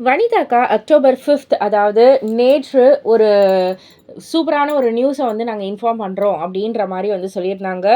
வனிதாக்கா October fifth அதாவது நேற்று ஒரு சூப்பரான ஒரு நியூஸை வந்து நாங்கள் இன்ஃபார்ம் பண்ணுறோம் அப்படின்ற மாதிரி வந்து சொல்லியிருந்தாங்க.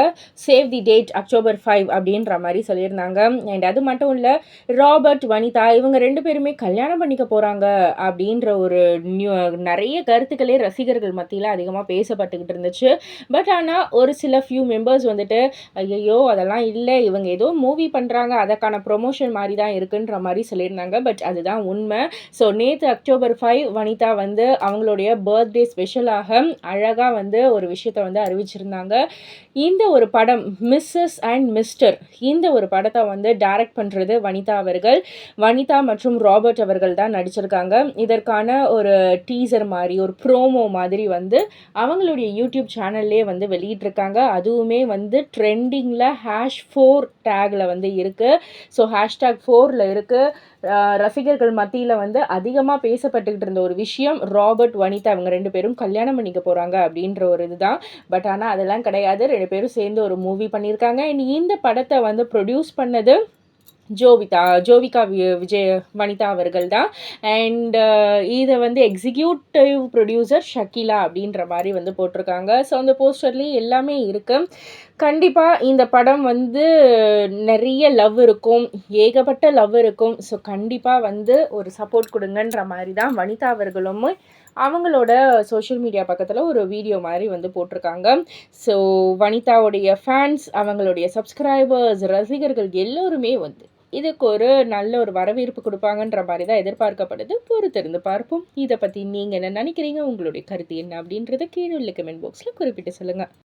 Save the date October five அப்படின்ற மாதிரி சொல்லியிருந்தாங்க. அண்ட் அது மட்டும் இல்லை ராபர்ட் வனிதா இவங்க ரெண்டு பேருமே கல்யாணம் பண்ணிக்க போகிறாங்க அப்படின்ற ஒரு நியூ நிறைய கருத்துக்களே ரசிகர்கள் மத்தியில் அதிகமாக பேசப்பட்டுக்கிட்டு இருந்துச்சு. பட் ஆனால் ஒரு சில ஃபியூ மெம்பர்ஸ் வந்துட்டு ஐயோ அதெல்லாம் இல்லை. இவங்க ஏதோ மூவி பண்ணுறாங்க அதற்கான ப்ரொமோஷன் மாதிரி தான் இருக்குன்ற மாதிரி சொல்லியிருந்தாங்க. பட் அதுதான் உண்மை. ஸோ நேற்று அக்டோபர் ஃபைவ் வனிதா வந்து அவங்களுடைய பர்த்டே ஸ்பெஷல் ஸ்பெஷலாக அழகாக வந்து ஒரு விஷயத்த வந்து அறிவிச்சிருந்தாங்க. இந்த ஒரு படம் மிஸ்ஸஸ் அண்ட் மிஸ்டர் இந்த ஒரு படத்தை வந்து டைரக்ட் பண்ணுறது வனிதா அவர்கள். வனிதா மற்றும் ராபர்ட் அவர்கள் தான் நடிச்சிருக்காங்க. இதற்கான ஒரு டீசர் மாதிரி ஒரு ப்ரோமோ மாதிரி வந்து அவங்களுடைய யூடியூப் சேனல்லே வந்து வெளியிட்டிருக்காங்க. அதுவுமே வந்து ட்ரெண்டிங்கில் ஹேஷ் ஃபோர் டேக்கில் வந்து இருக்குது ஸோ ஹேஷ்டேக் ஃபோரில் இருக்குது ரசிகர்கள் மத்தியில் வந்து அதிகமாக பேசப்பட்டுக்கிட்டு இருந்த ஒரு விஷயம் ராபர்ட் வனிதா அவங்க ரெண்டு பேரும் கல்யாணம் பண்ணிக்க போகிறாங்க அப்படின்ற ஒரு இதுதான். பட் ஆனால் அதெல்லாம் கிடையாது. ரெண்டு பேரும் சேர்ந்து ஒரு மூவி பண்ணியிருக்காங்க. இனி இந்த படத்தை வந்து ப்ரொடியூஸ் பண்ணது ஜோவிதா ஜோவிகா வி- விஜய் வனிதா அவர்கள் தான். அண்ட் uh, இதை வந்து எக்ஸிக்யூட்டிவ் ப்ரொடியூசர் ஷக்கீலா அப்படின்ற மாதிரி வந்து போட்டிருக்காங்க. ஸோ அந்த போஸ்டர்லேயே எல்லாமே இருக்குது கண்டிப்பாக இந்த படம் வந்து நிறைய லவ் இருக்கும். ஏகப்பட்ட லவ் இருக்கும். ஸோ கண்டிப்பாக வந்து ஒரு சப்போர்ட் கொடுங்கன்ற மாதிரி தான் வனிதா அவர்களும் அவங்களோட சோஷியல் மீடியா பக்கத்தில் ஒரு வீடியோ மாதிரி வந்து போட்டிருக்காங்க. ஸோ வனிதாவுடைய ஃபேன்ஸ் அவங்களுடைய சப்ஸ்கிரைபர்ஸ் ரசிகர்கள் எல்லோருமே வந்து இதுக்கு ஒரு நல்ல ஒரு வரவேற்பு கொடுப்பாங்கன்ற மாதிரி தான் எதிர்பார்க்கப்படுது. பொறுத்திருந்து பார்ப்போம். இதை பற்றி நீங்கள் என்ன நினைக்கிறீங்க? உங்களுடைய கருத்து என்ன அப்படின்றத கீழே உள்ள கமெண்ட் பாக்ஸில் குறிப்பிட்டு சொல்லுங்கள்